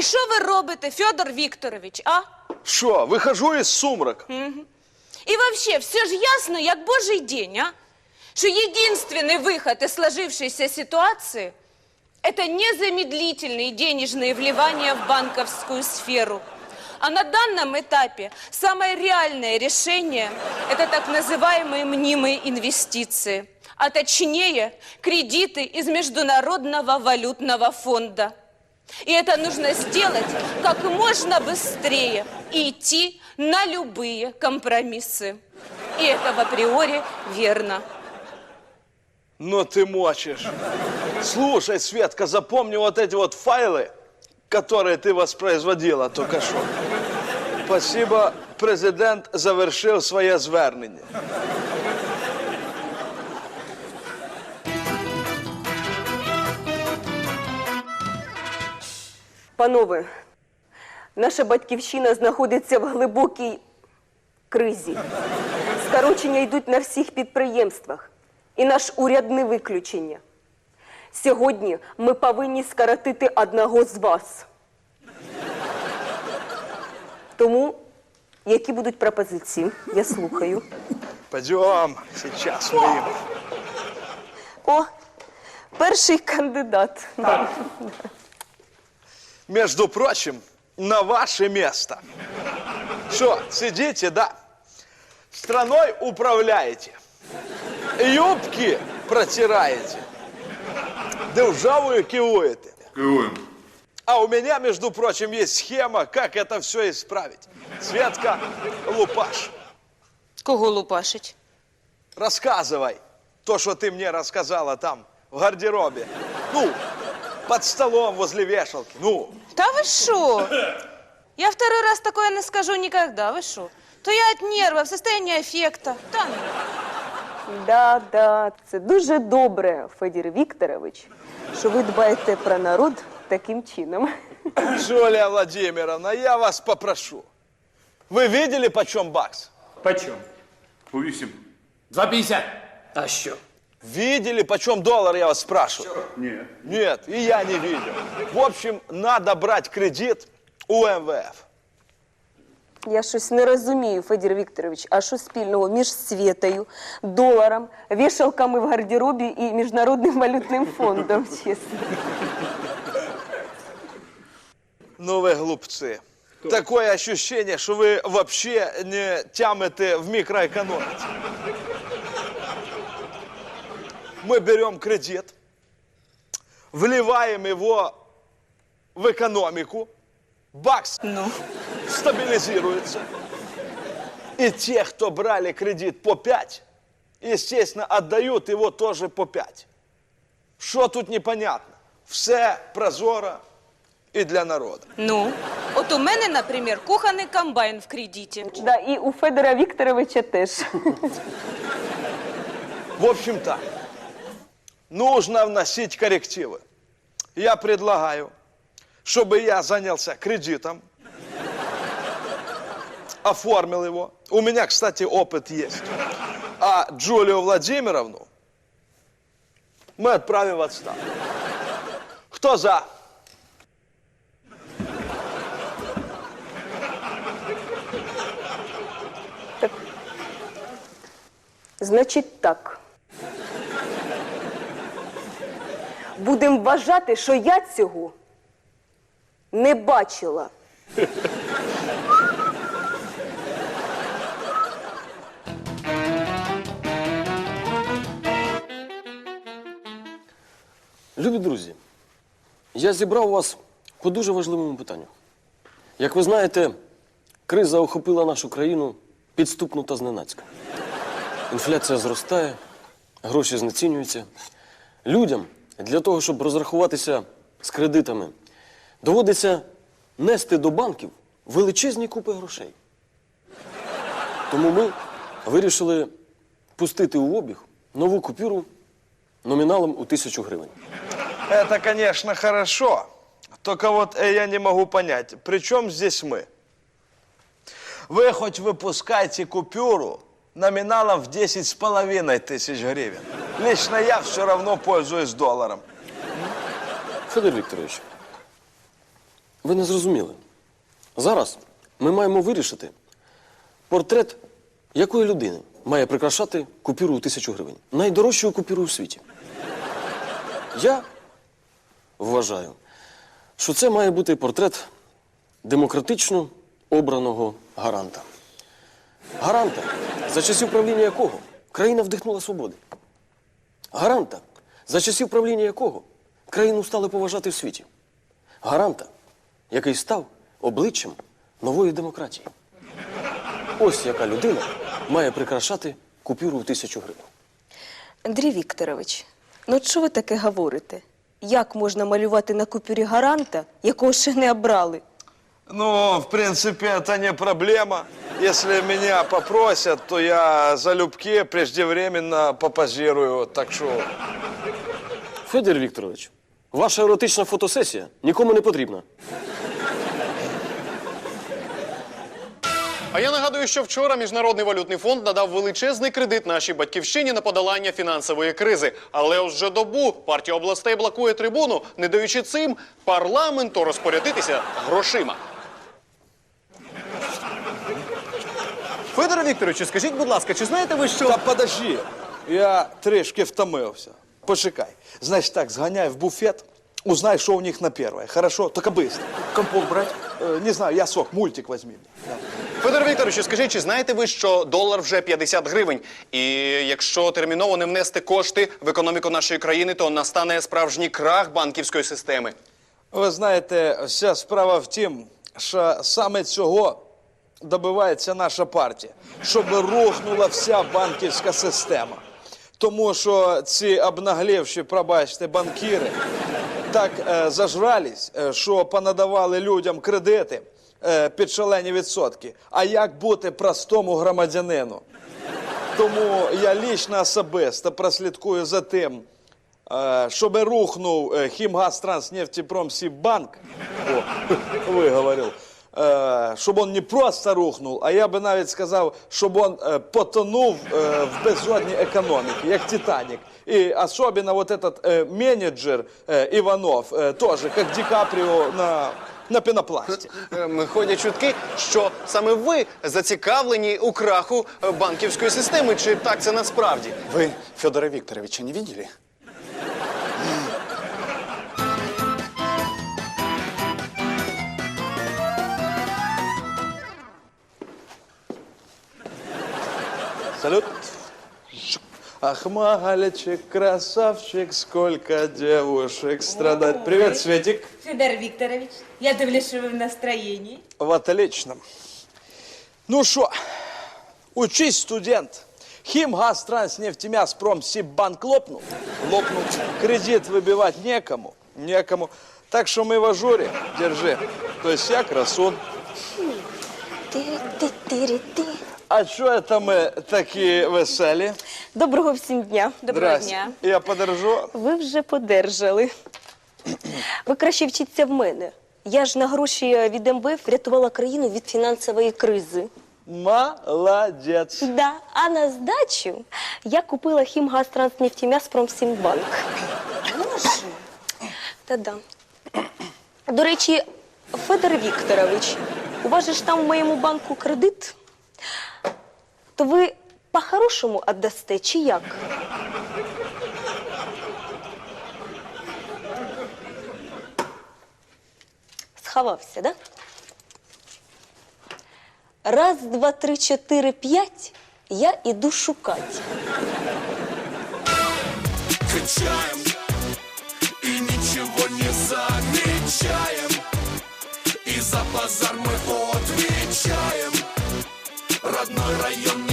І що ви робите, Федор Вікторович, а? Що, вихожу із сумрака. И вообще, все же ясно, як божий день, а? Что единственный выход из сложившейся ситуации – это незамедлительные денежные вливания в банковскую сферу. А на данном этапе самое реальное решение – это так называемые мнимые инвестиции, а точнее кредиты из Международного валютного фонда. и это нужно сделать как можно быстрее и идти на любые компромиссы. И это в априори верно. Ну ты мочишь. Слушай, Светка, запомни вот эти вот файлы, которые ты воспроизводила только что. Спасибо, президент завершил своє звернення. Панове, наша батьківщина знаходиться в глибокій кризі. Скорочення йдуть на всіх підприємствах. І наш уряд не виключення. Сьогодні ми повинні скоротити одного з вас. Тому, які будуть пропозиції? Я слухаю. Пойдем, сейчас мы. О, перший кандидат Между прочим, на ваше место. Что, сидите, да? Страной управляете. Юбки протираете. Державою кивуете. Кивуємо. А у меня, между прочим, есть схема, как это все исправить. Светка, лупаш, Кого лупашить? рассказывай то, что ты мне рассказала там, в гардеробе. Ну, под столом возле вешалки. Ну, Да вы шо? Я второй раз такое не скажу никогда, вы шо? То я от нервов, состояние аффекта. Да ну. Да, да, це дуже добре, Федір Вікторович, що ви дбаєте про народ таким чином. Жулия Владимировна, я вас попрошу. Вы видели, почем бакс? Почем? По вісім. 2,50. А що? Видели, почем доллар, я вас спрашиваю? Ні. Нет, и я не видел. В общем, надо брать кредит у МВФ. Я щось не розумію, Федір Вікторович, а що спільного між світою, доларом, вішалками в гардеробі і Міжнародним валютним фондом, чесно. Ну вы глупцы. Такое ощущение, что вы вообще не тямите в микроэкономике. Мы берем кредит, вливаем его в экономику, бакс Ну, стабилизируется. И те, кто брали кредит по 5, естественно, отдают его тоже по 5. Що тут непонятно? Все прозоро і для народу. ну. От у мене, наприклад, кухонний комбайн в кредиті. Да, і у Федора Вікторовича теж. В общем так, нужно вносить коррективы. Я предлагаю, чтобы я занялся кредитом, оформил его. У меня, кстати, опыт есть. А Джулию Владимировну мы отправим в отставку. Кто за? Значить так. Будемо вважати, що я цього не бачила. Любі друзі, я зібрав вас по дуже важливому питанню. Як ви знаєте, криза охопила нашу країну підступно та зненацька. Інфляція зростає, гроші знецінюються. Людям для того, щоб розрахуватися з кредитами, доводиться нести до банків величезні купи грошей. Тому ми вирішили пустити у обіг нову купюру номіналом у тисячу гривень. Это, конечно, хорошо. Только вот э, я не могу понять, при чем здесь мы? Вы хоть выпускайте купюру номиналом в 10 с половиной тысяч гривен. Лично я все равно пользуюсь долларом. Федор Вікторович, Ви не зрозуміли. Зараз ми маємо вирішити портрет якої людини має прикрашати купюру у тисячу гривень. Найдорожчою купюрою у світі. Я вважаю, що це має бути портрет демократично обраного гаранта. Гаранта, за часів правління якого країна вдихнула свободи. Гаранта, за часів правління якого країну стали поважати в світі. Гаранта, який став обличчям нової демократії. Ось яка людина має прикрашати купюру у тисячу гривень. Андрій Вікторович, ну що ви таке говорите? Як можна малювати на купюрі гаранта, якого ще не обрали? Ну, в принципе, это не проблема. Если меня попросят, то я за любки преждевременно попозирую. Так что Федір Вікторович, ваша еротична фотосесія нікому не потрібна. А я нагадую, що вчора Міжнародний валютний фонд надав величезний кредит нашій батьківщині на подолання фінансової кризи. Але ось вже добу партія областей блокує трибуну, не даючи цим парламенту розпорядитися грошима. Федоре Вікторовичу, скажіть, будь ласка, чи знаєте ви, що. Та подожди, я трішки втомився. Почекай. Значить так, зганяй в буфет, узнай, що у них на первое. Хорошо? Только быстро. компот брать? Э, не знаю, я сок, мультик возьми. Да. Федор Вікторовичу, скажіть, чи знаєте ви, що долар вже 50 гривень? І якщо терміново не внести кошти в економіку нашої країни, то настане справжній крах банківської системи. Ви знаєте, вся справа в тім, що саме цього добивається наша партія, щоб рухнула вся банківська система. Тому що ці обнаглівші, пробачте, банкіри так е, зажрались, е, що понадавали людям кредити е, під шалені відсотки. А як бути простому громадянину? Тому я лічно особисто прослідкую за тим, е, щоб рухнув е, Хімгазтранснефтепромсібанк, о, виговорив, е, щоб він не просто рухнув, а я би навіть сказав, щоб він е, потонув е, в безодні економіки, як Титанік. І особенно вот этот менеджер Іванов, теж, як Ді Капріо на, на пенопласті. Ходять чутки, що саме ви зацікавлені у краху банківської системи. Чи так це насправді? Вы Федора Викторовича не видели? Салют. Ах, мальчик, красавчик, сколько девушек страдать. Привет, Светик. Федор Викторович, я дивлюсь, що ви в настроєнні. В отличном. Ну что, учись, студент. Химгазтранснефтемяс промсиббанк лопнул? Лопнул. Кредит выбивать некому? Некому. Так что мы в ажуре. Держи. То есть я красун. Ти-ти-ти-ти. А что это мы такие веселі? Доброго всім дня. Доброго Здрасте. дня. Я подержу. Ви вже подержали. Ви краще вчіться в мене. Я ж на гроші від МВФ врятувала країну від фінансової кризи. Молодец. Да, а на здачу я купила Хімгазтранснефтемяс Промсімбанк. Боже. Та-да. До речі, Федор Вікторович, у вас же ж там в моєму банку кредит, то ви по-хорошому віддасте чи як? Сховався, да? Раз, два, три, чотири, п'ять. Я іду шукати. качаем И ничего не замечаем И за базар мы отвечаем Родной район